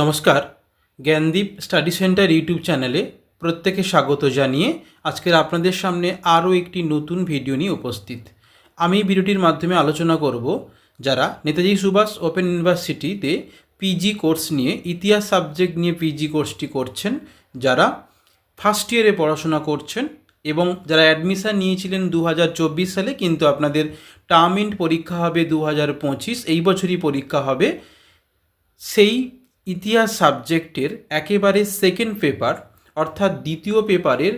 নমস্কার। Gyandeep study centre YouTube চ্যানেলে প্রত্যেকে স্বাগত জানিয়ে আজকের আপনাদের সামনে আরও একটি নতুন ভিডিও নিয়ে উপস্থিত। আমি ভিডিওটির মাধ্যমে আলোচনা করব যারা নেতাজি সুভাষ ওপেন ইউনিভার্সিটিতে পিজি কোর্স নিয়ে ইতিহাস সাবজেক্ট নিয়ে পিজি কোর্সটি করছেন, যারা ফার্স্ট ইয়ারে পড়াশোনা করছেন এবং যারা অ্যাডমিশান নিয়েছিলেন দু হাজার চব্বিশ সালে, কিন্তু আপনাদের টার্ম পরীক্ষা হবে দু হাজার পঁচিশ, এই বছরই পরীক্ষা হবে, সেই ইতিহাস সাবজেক্টের একেবারে সেকেন্ড পেপার অর্থাৎ দ্বিতীয় পেপারের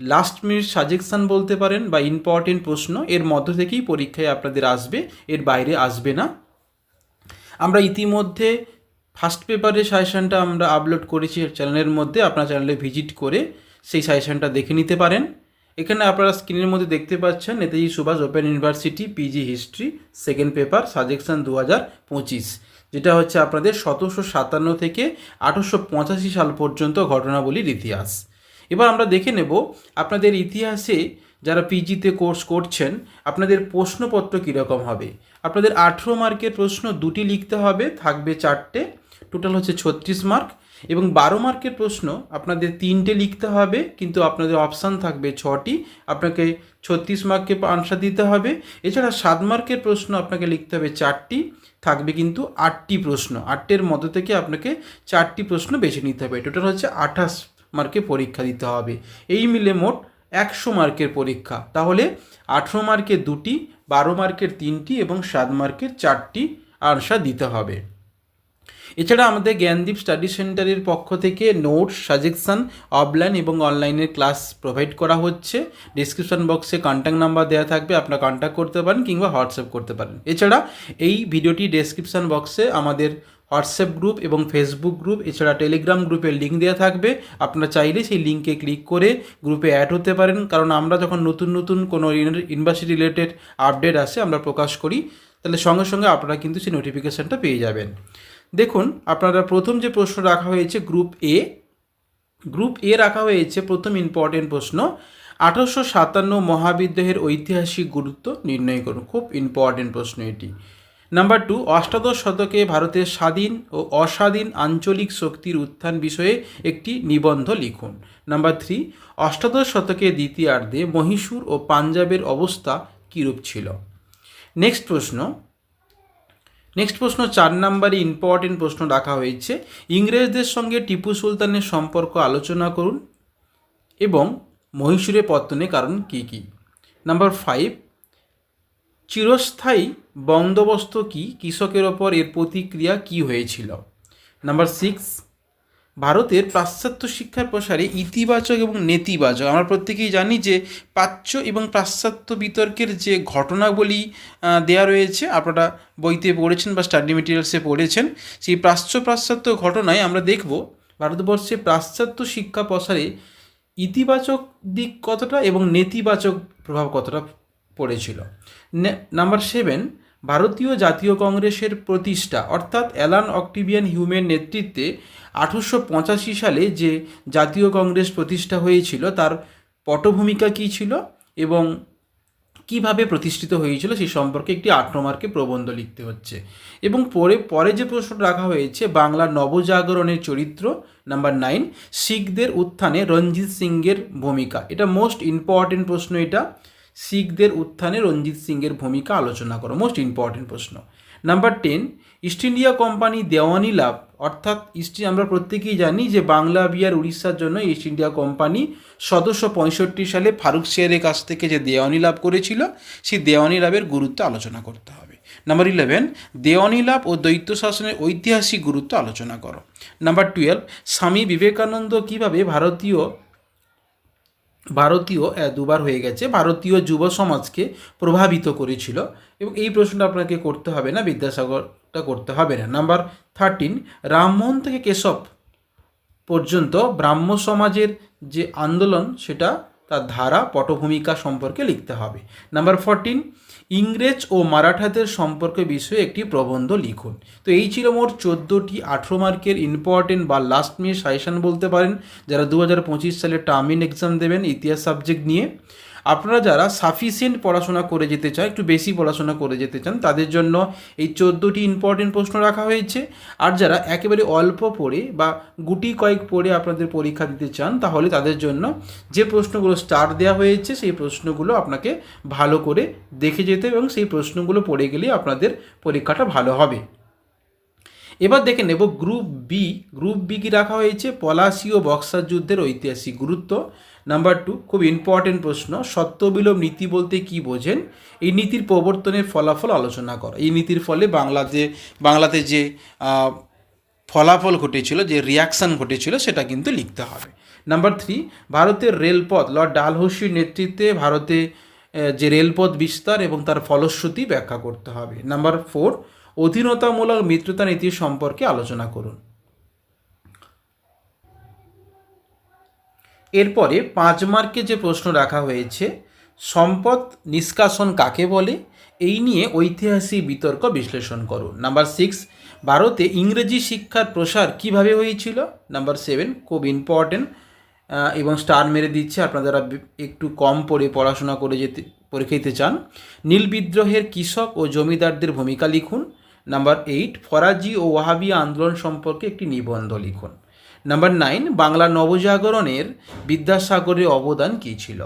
লাস্ট মিনিট সাজেকশান বলতে পারেন বা ইম্পর্টেন্ট প্রশ্ন, এর মধ্য থেকেই পরীক্ষায় আপনাদের আসবে, এর বাইরে আসবে না। আমরা ইতিমধ্যে ফার্স্ট পেপারের সাজেশনটা আমরা আপলোড করেছি চ্যানেলের মধ্যে, আপনার চ্যানেলে ভিজিট করে সেই সাজেশনটা দেখে নিতে পারেন। এখানে আপনারা স্ক্রিনের মধ্যে দেখতে পাচ্ছেন Netaji Subhash open university PG history second paper suggestion দু পঁচিশ, যেটা হচ্ছে আপনাদের সতেরোশো সাতান্ন থেকে আঠেরোশো পঁচাশি সাল পর্যন্ত ঘটনাবলীর ইতিহাস। এবার আমরা দেখে নেব আপনাদের ইতিহাসে যারা পিজিতে কোর্স করছেন, আপনাদের প্রশ্নপত্র কীরকম হবে। আপনাদের আঠেরো মার্কের প্রশ্ন দুটি লিখতে হবে, থাকবে চারটে। টোটাল হচ্ছে ছত্রিশ মার্ক। এবং বারো মার্কের প্রশ্ন আপনাদের তিনটে লিখতে হবে, কিন্তু আপনাদের অপশান থাকবে ছটি। আপনাকে ছত্রিশ মার্কে আনসার দিতে হবে। এছাড়া সাত মার্কের প্রশ্ন আপনাকে লিখতে হবে চারটি। থাকবে কিন্তু আটটি প্রশ্ন। আটটের মধ্যে থেকে আপনাকে চারটি প্রশ্ন বেছে নিতে হবে। টোটাল হচ্ছে আঠাশ মার্কে পরীক্ষা দিতে হবে। এই মিলে মোট একশো মার্কের পরীক্ষা। তাহলে আঠেরো মার্কে দুটি বারো মার্কের তিনটি এবং সাত মার্কের চারটি আনসার দিতে হবে। এছাড়া আমাদের জ্ঞানদীপ স্টাডি সেন্টারের পক্ষ থেকে নোটস সাজেকশান, অফলাইন এবং অনলাইনের ক্লাস প্রোভাইড করা হচ্ছে। ডিসক্রিপশন বক্সে কন্ট্যাক্ট নাম্বার দেওয়া থাকবে, আপনারা কন্ট্যাক্ট করতে পারেন কিংবা হোয়াটসঅ্যাপ করতে পারেন। এছাড়া এই ভিডিওটি ডেসক্রিপশন বক্সে আমাদের হোয়াটসঅ্যাপ গ্রুপ এবং ফেসবুক গ্রুপ, এছাড়া টেলিগ্রাম গ্রুপের লিঙ্ক দেওয়া থাকবে। আপনারা চাইলে সেই লিঙ্কে ক্লিক করে গ্রুপে অ্যাড হতে পারেন, কারণ আমরা যখন নতুন নতুন কোনো ইউনিভার্সিটি রিলেটেড আপডেট আসে, আমরা প্রকাশ করি, তাহলে সঙ্গে সঙ্গে আপনারা কিন্তু সেই নোটিফিকেশানটা পেয়ে যাবেন। দেখুন, আপনারা প্রথম যে প্রশ্ন রাখা হয়েছে গ্রুপ এ গ্রুপ এ রাখা হয়েছে প্রথম ইম্পর্টেন্ট প্রশ্ন, আঠারোশো সাতান্ন মহাবিদ্রোহের ঐতিহাসিক গুরুত্ব নির্ণয় করুন। খুব ইম্পর্টেন্ট প্রশ্ন এটি। নাম্বার টু অষ্টাদশ শতকে ভারতের স্বাধীন ও অস্বাধীন আঞ্চলিক শক্তির উত্থান বিষয়ে একটি নিবন্ধ লিখুন। নাম্বার থ্রি অষ্টাদশ শতকে দ্বিতীয়ার্ধে মহীশূর ও পাঞ্জাবের অবস্থা কীরূপ ছিল? নেক্সট প্রশ্ন। নেক্সট প্রশ্ন, চার নাম্বারে ইম্পর্টেন্ট প্রশ্ন রাখা হয়েছে। ইংরেজদের সঙ্গে টিপু সুলতানের সম্পর্ক আলোচনা করুন এবং মহীশূরের পত্তনের কারণ কী কী? নাম্বার ফাইভ চিরস্থায়ী বন্দোবস্ত কি? কৃষকের ওপর এর প্রতিক্রিয়া কি হয়েছিল? নাম্বার সিক্স ভারতের পাশ্চাত্য শিক্ষার প্রসারে ইতিবাচক এবং নেতিবাচক। আমরা প্রত্যেকেই জানি যে প্রাচ্য এবং পাশ্চাত্য বিতর্কের যে ঘটনাবলী দেয়া রয়েছে, আপনারা বইতে পড়েছেন বা স্টাডি মেটেরিয়ালসে পড়েছেন, সেই প্রাচ্য পাশ্চাত্য ঘটনায় আমরা দেখব ভারতবর্ষে পাশ্চাত্য শিক্ষা প্রসারে ইতিবাচক দিক কতটা এবং নেতিবাচক প্রভাব কতটা পড়েছিল। নাম্বার সেভেন ভারতীয় জাতীয় কংগ্রেসের প্রতিষ্ঠা, অর্থাৎ অ্যালান অক্টিভিয়ান হিউমের নেতৃত্বে আঠারোশো পঁচাশি সালে যে জাতীয় কংগ্রেস প্রতিষ্ঠা হয়েছিল, তার পটভূমিকা কী ছিল এবং কীভাবে প্রতিষ্ঠিত হয়েছিল সেই সম্পর্কে একটি আট মার্কে প্রবন্ধ লিখতে হচ্ছে। এবং পরে পরে যে প্রশ্ন রাখা হয়েছে, বাংলার নবজাগরণের চরিত্র নাম্বার নাইন, শিখদের উত্থানে রঞ্জিত সিংয়ের ভূমিকা। এটা মোস্ট ইম্পর্টেন্ট প্রশ্ন এটা। শিখদের উত্থানে রঞ্জিত সিংয়ের ভূমিকা আলোচনা করো মোস্ট ইম্পর্টেন্ট প্রশ্ন। Number ten East India company দেওয়ানি লাভ, অর্থাৎ ইস্ট আমরা প্রত্যেকেই জানি যে বাংলা বিহার উড়িষ্যার জন্য ইস্ট ইন্ডিয়া কোম্পানি সতেরোশো পঁয়ষট্টি সালে ফারুক শেয়ারের কাছ থেকে যে দেওয়ানি লাভ করেছিল, সেই দেওয়ানি লাভের গুরুত্ব আলোচনা করতে হবে। নাম্বার ইলেভেন দেওয়ানি লাভ ও দ্বৈত শাসনের ঐতিহাসিক গুরুত্ব আলোচনা করো। নাম্বার টুয়েলভ স্বামী বিবেকানন্দ কীভাবে ভারতীয় ভারতীয় দুবার হয়ে গেছে। ভারতীয় যুব সমাজকে প্রভাবিত করেছিল এবং এই প্রশ্নটা আপনাকে করতে হবে না, বিদ্যাসাগরটা করতে হবে না। নাম্বার থার্টিন রামমোহন থেকে কেশব পর্যন্ত ব্রাহ্ম সমাজের যে আন্দোলন, সেটা তার ধারা পটভূমিকা সম্পর্কে লিখতে হবে। নাম্বার ফোরটিন ইংরেজ ও মারাঠাদের সম্পর্কে বিষয়ে একটি প্রবন্ধ লিখুন। তো এই ছিল মোট চোদ্দোটি আঠেরো মার্কের ইম্পর্টেন্ট বা লাস্ট মিনিট সাজেশান বলতে পারেন, যারা দু হাজার পঁচিশ সালে টার্মিন এক্সাম দেবেন, ইতিহাস সাবজেক্ট নিয়ে। আপনারা যারা সাফিসিয়েন্ট পড়াশোনা করে যেতে চান, একটু বেশি পড়াশোনা করে যেতে চান, তাদের জন্য এই চোদ্দোটি ইম্পর্টেন্ট প্রশ্ন রাখা হয়েছে। আর যারা একেবারে অল্প পড়ে বা গুটি কয়েক পড়ে আপনাদের পরীক্ষা দিতে চান, তাহলে তাদের জন্য যে প্রশ্নগুলো স্টার দেওয়া হয়েছে, সেই প্রশ্নগুলো আপনাকে ভালো করে দেখে যেতে এবং সেই প্রশ্নগুলো পড়ে গেলেই আপনাদের পরীক্ষাটা ভালো হবে। এবার দেখে নেব গ্রুপ বি গ্রুপ বি কি রাখা হয়েছে? পলাশি ও বক্সার যুদ্ধের ঐতিহাসিক গুরুত্ব। নাম্বার টু খুব ইম্পর্টেন্ট প্রশ্ন সত্যবিলোপ নীতি বলতে কি বোঝেন? এই নীতির প্রবর্তনের ফলাফল আলোচনা করা। এই নীতির ফলে বাংলাতে বাংলাতে যে ফলাফল ঘটেছিল, যে রিয়াকশান ঘটেছিল, সেটা কিন্তু লিখতে হবে। নাম্বার থ্রি ভারতের রেলপথ লর্ড ডালহৌসির নেতৃত্বে ভারতে যে রেলপথ বিস্তার এবং তার ফলশ্রুতি ব্যাখ্যা করতে হবে। নাম্বার ফোর অধীনতামূলক মিত্রতা নীতি সম্পর্কে আলোচনা করুন। এরপরে পাঁচ মার্কে যে প্রশ্ন রাখা হয়েছে, সম্পদ নিষ্কাশন কাকে বলে? এই নিয়ে ঐতিহাসিক বিতর্ক বিশ্লেষণ করুন। নাম্বার সিক্স, ভারতে ইংরেজি শিক্ষার প্রসার কীভাবে হয়েছিল? নাম্বার সেভেন, খুব ইম্পর্টেন্ট এবং স্টার মেরে দিচ্ছে। আপনারা একটু কম পড়ে পড়াশোনা করে যেতে পরীক্ষা দিতে চান, নীল বিদ্রোহের কৃষক ও জমিদারদের ভূমিকা লিখুন। নাম্বার এইট ফরাজি ও ওয়াহাবি আন্দোলন সম্পর্কে একটি নিবন্ধ লিখুন। নাম্বার নাইন বাংলা নবজাগরণের বিদ্যাসাগরের অবদান কী ছিল?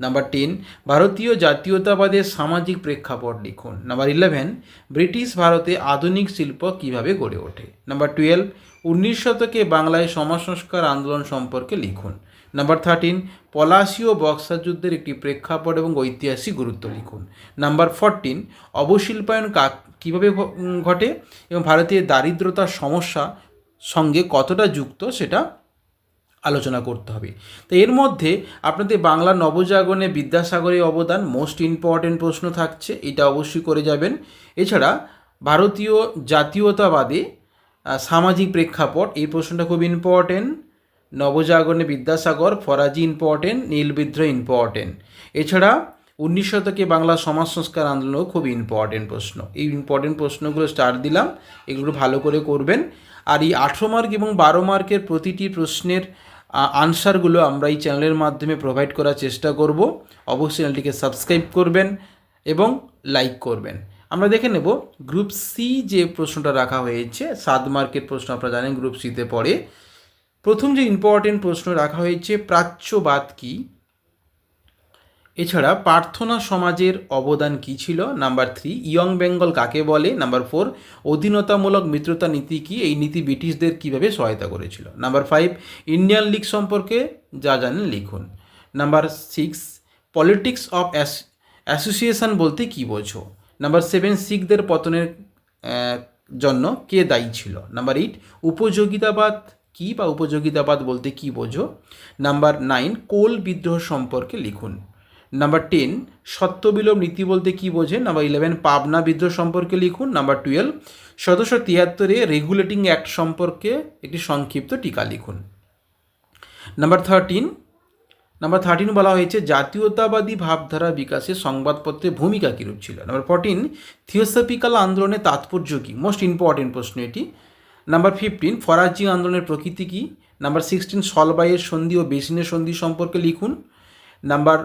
নাম্বার টেন ভারতীয় জাতীয়তাবাদের সামাজিক প্রেক্ষাপট লিখুন। নাম্বার ইলেভেন ব্রিটিশ ভারতে আধুনিক শিল্প কীভাবে গড়ে ওঠে? নাম্বার টুয়েলভ উনিশ শতকে বাংলায় সমাজ সংস্কার আন্দোলন সম্পর্কে লিখুন। নাম্বার থার্টিন পলাশীয় বক্সার যুদ্ধের একটি প্রেক্ষাপট এবং ঐতিহাসিক গুরুত্ব লিখুন। নাম্বার ফোরটিন অবশিল্পায়ন কাক কীভাবে ঘটে এবং ভারতীয় দারিদ্রতার সমস্যা সঙ্গে কতটা যুক্ত সেটা আলোচনা করতে হবে। তো এর মধ্যে আপনাদের বাংলা নবজাগরণে বিদ্যাসাগরের অবদান মোস্ট ইম্পর্টেন্ট প্রশ্ন থাকছে, এটা অবশ্যই করে যাবেন। এছাড়া ভারতীয় জাতীয়তাবাদে সামাজিক প্রেক্ষাপট, এই প্রশ্নটা খুব ইম্পর্টেন্ট নবজাগরণে বিদ্যাসাগর, ফরাজি ইম্পর্টেন্ট নীল বিদ্রোহ ইম্পর্টেন্ট এছাড়া উনিশ শতকে বাংলা সমাজ সংস্কার আন্দোলনও খুব ইম্পর্টেন্ট প্রশ্ন। এই ইম্পর্টেন্ট প্রশ্নগুলো স্টার দিলাম, এগুলো ভালো করে করবেন। আর এই আঠেরো মার্ক এবং বারো মার্কের প্রতিটি প্রশ্নের আনসারগুলো আমরা এই চ্যানেলের মাধ্যমে প্রোভাইড করার চেষ্টা করব। অবশ্যই চ্যানেলটিকে সাবস্ক্রাইব করবেন এবং লাইক করবেন। আমরা দেখে নেব গ্রুপ সি যে প্রশ্নটা রাখা হয়েছে, সাত মার্কের প্রশ্ন আপনারা জানেন গ্রুপ সিতে পড়ে। প্রথম যে ইম্পর্টেন্ট প্রশ্ন রাখা হয়েছে, প্রাচ্যবাদ কি? এছাড়া প্রার্থনা সমাজের অবদান কী ছিল? নাম্বার থ্রি ইয়ং বেঙ্গল কাকে বলে? নাম্বার ফোর অধীনতামূলক মিত্রতা নীতি কি? এই নীতি ব্রিটিশদের কীভাবে সহায়তা করেছিল? নাম্বার ফাইভ ইন্ডিয়ান লিগ সম্পর্কে যা জানেন লিখুন। Number six politics of association বলতে কী বোঝো? নাম্বার সেভেন শিখদের পতনের জন্য কে দায়ী ছিল? নাম্বার এইট উপযোগিতাবাদ কি বা উপযোগিতাবাদ বলতে কি বোঝো? নাম্বার নাইন, কোল বিদ্রোহ সম্পর্কে লিখুন। নাম্বার টেন, সত্যবিলোপ নীতি বলতে কি বোঝেন নাম্বার ইলেভেন, পাবনা বিদ্রোহ সম্পর্কে লিখুন। নাম্বার টুয়েলভ, সতেরোশো তিয়াত্তরে রেগুলেটিং অ্যাক্ট সম্পর্কে একটি সংক্ষিপ্ত টিকা লিখুন। নাম্বার থার্টিন নাম্বার থার্টিন বলা হয়েছে, জাতীয়তাবাদী ভাবধারা বিকাশে সংবাদপত্রের ভূমিকা কীরূপ ছিল? নাম্বার ফোরটিন, থিওসফিক্যাল আন্দোলনের তাৎপর্য কী? মোস্ট ইম্পর্টেন্ট প্রশ্ন এটি। নাম্বার ফিফটিন ফরাজি আন্দোলনের প্রকৃতি কী? নাম্বার সিক্সটিন সলবাইয়ের সন্ধি ও বেসিনের সন্ধি সম্পর্কে লিখুন। নাম্বার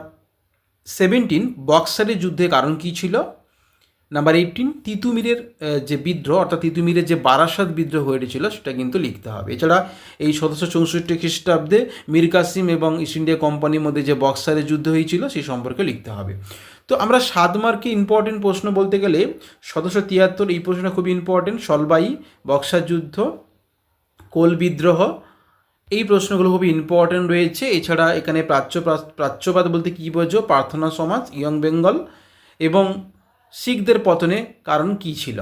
সেভেন্টিন বক্সারের যুদ্ধের কারণ কী ছিল? নাম্বার এইটিন তিতুমিরের যে বিদ্রোহ, অর্থাৎ তিতুমিরের যে বারাসাত বিদ্রোহ হয়েছিল, সেটা কিন্তু লিখতে হবে। এছাড়া এই সতেরোশো চৌষট্টি খ্রিস্টাব্দে মীর কাসিম এবং ইস্ট ইন্ডিয়া কোম্পানির মধ্যে যে বক্সারের যুদ্ধ হয়েছিল সেই সম্পর্কে লিখতে হবে। তো আমরা সাত মার্কে ইম্পর্টেন্ট প্রশ্ন বলতে গেলে সতেরোশো তিয়াত্তর এই প্রশ্নটা খুবই ইম্পর্টেন্ট সলবাই বক্সার যুদ্ধ কোল বিদ্রোহ, এই প্রশ্নগুলো খুবই ইম্পর্টেন্ট রয়েছে। এছাড়া এখানে প্রাচ্য প্রাচ্যবাদ বলতে কী বোঝো? প্রার্থনা সমাজ, ইয়ং বেঙ্গল এবং শিখদের পতনে কারণ কী ছিল?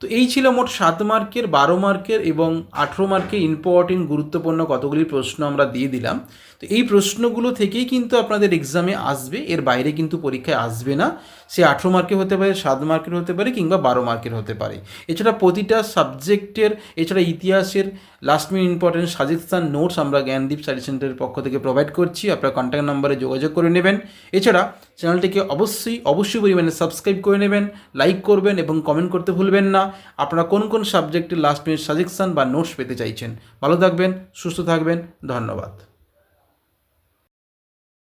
তো এই ছিল মোট সাত মার্কের, বারো মার্কের এবং আঠেরো মার্কের ইম্পর্টেন্ট গুরুত্বপূর্ণ কতগুলি প্রশ্ন আমরা দিয়ে দিলাম। তো এই প্রশ্নগুলো থেকেই কিন্তু আপনাদের এক্সামে আসবে, এর বাইরে কিন্তু পরীক্ষায় আসবে না। সে আঠেরো মার্কের হতে পারে, সাত মার্কের হতে পারে কিংবা বারো মার্কের হতে পারে। এছাড়া প্রতিটা সাবজেক্টের, এছাড়া ইতিহাসের last minute important suggestion notes আমরা জ্ঞানদীপ স্টাডি সেন্টারের পক্ষ থেকে প্রোভাইড করছি। আপনার কন্ট্যাক্ট নাম্বারে যোগাযোগ করে নেবেন। এছাড়া চ্যানেলটিকে অবশ্যই অবশ্যই পরিমাণে সাবস্ক্রাইব করে নেবেন লাইক করবেন এবং কমেন্ট করতে ভুলবেন না। আপনারা কোন কোন সাবজেক্টে লাস্ট মিনিট সাজেকশান বা নোটস পেতে চাইছেন? ভালো থাকবেন, সুস্থ থাকবেন, ধন্যবাদ।